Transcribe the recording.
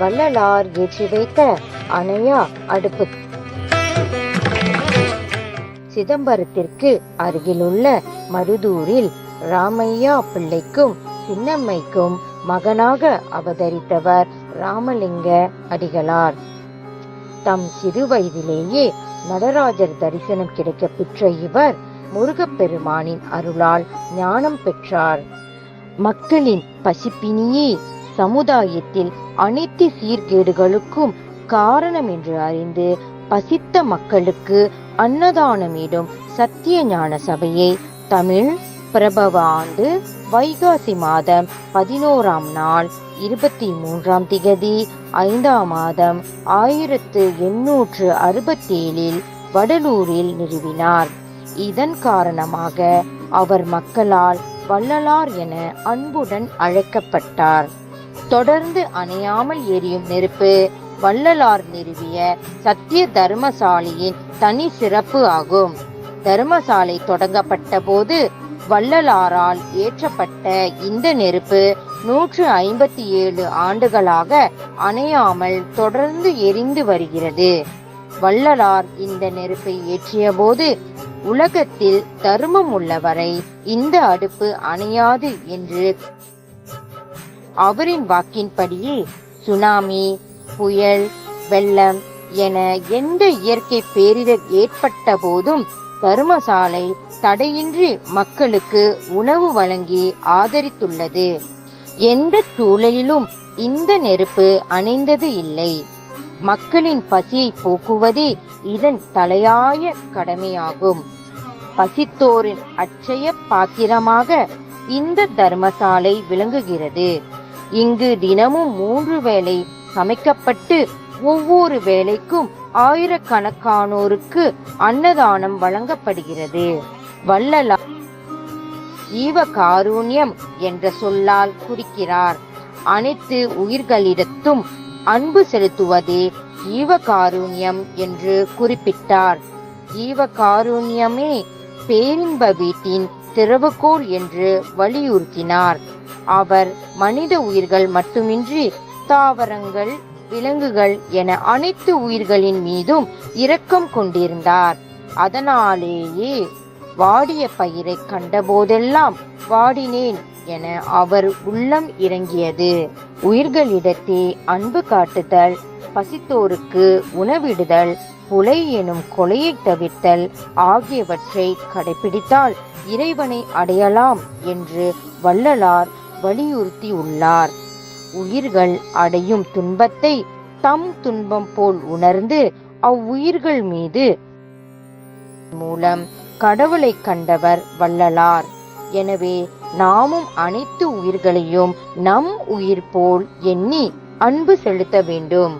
வள்ளலார் ஏற்றி வைத்த அணையா அடுப்பு. சிதம்பரத்திற்கு அருகிலுள்ள மருதூரில் ராமையா பிள்ளைக்கும் சின்னம்மைக்கும் மகனாக அவதரித்தவர் ராமலிங்க அடிகளார். தம் சிறு வயதிலேயே நடராஜர் தரிசனம் கிடைக்க பெற்ற இவர் முருகப்பெருமானின் அருளால் ஞானம் பெற்றார். மக்களின் பசிப்பினியே சமுதாயத்தில் அனைத்து சீர்கேடுகளுக்கும் காரணம் என்று அறிந்து பசித்த மக்களுக்கு அன்னதானமிடும் சத்திய ஞான சபையை தமிழ் பிரபவ ஆண்டு வைகாசி மாதம் பதினோராம் நாள் இருபத்தி மூன்றாம் திகதி ஐந்தாம் மாதம் ஆயிரத்து எண்ணூற்று அறுபத்தேழில் வடலூரில் நிறுவினார். இதன் காரணமாக அவர் மக்களால் வள்ளலார் என அன்புடன் அழைக்கப்பட்டார். தொடர்ந்து அணையாமல் எரியும் நெருப்பு வள்ளலார் நிறுவிய சத்திய தர்மசாலையின் தனி சிறப்பு ஆகும். தர்மசாலை தொடங்கப்பட்ட போது வள்ளலாரால் ஏற்றப்பட்ட இந்த நெருப்பு நூற்று ஐம்பத்தி ஏழு ஆண்டுகளாக அணையாமல் தொடர்ந்து எரிந்து வருகிறது. வள்ளலார் இந்த நெருப்பை ஏற்றிய போது உலகத்தில் தர்மம் உள்ளவரை இந்த அடுப்பு அணையாது என்று அவரின் வாக்கின்படியே சுனாமி புயல் வெள்ளம் என எந்த இயற்கை பேரிடர் ஏற்பட்ட போதும் தர்மசாலை தடையின்றி மக்களுக்கு உணவு வழங்கி ஆதரித்துள்ளது. எந்த சூழலிலும் இந்த நெருப்பு அணைந்தது இல்லை. மக்களின் பசியை போக்குவதே இதன் தலையாய கடமையாகும். பசித்தோரின் அச்சய பாத்திரமாக இந்த தர்மசாலை விளங்குகிறது. இங்கு தினமும் மூன்று வேளை சமைக்கப்பட்டு ஒவ்வொரு வேளைக்கும் ஆயிரக்கணக்கானோருக்கு அன்னதானம் வழங்கப்படுகிறது. வள்ளலார் ஜீவகாருண்யம் என்ற சொல்லால் குறிக்கிறார். அனைத்து உயிர்களிடத்தும் அன்பு செலுத்துவதே ஜீவகாருண்யம் என்று குறிப்பிட்டார். ஜீவகாருண்யமே பேரின்ப வீட்டின் திறவுகோல் என்று வலியுறுத்தினார். அவர் மனித உயிர்கள் மட்டுமின்றி தாவரங்கள் விலங்குகள் என அனைத்து உயிர்களின் மீதும் இரக்கம் கொண்டிருந்தார். அதனாலேயே வாடிய பயிரை கண்டபோதெல்லாம் வாடினேன் என அவர் உள்ளம் இறங்கியது. உயிர்களிடத்தே அன்பு காட்டுதல் பசித்தோருக்கு உணவிடுதல் புலை எனும் கொலையை தவிர்த்தல் ஆகியவற்றை கடைபிடித்தால் இறைவனை அடையலாம் என்று வள்ளலார் வலியுறுத்தியுள்ளார். உயிர்கள் அடையும் துன்பத்தை தம் துன்பம் போல் உணர்ந்து அவ்வுயிர்கள் மீது மூலம் கடவுளை கண்டவர் வள்ளலார். எனவே நாமும் அனைத்து உயிர்களையும் நம் உயிர் போல் எண்ணி அன்பு செலுத்த வேண்டும்.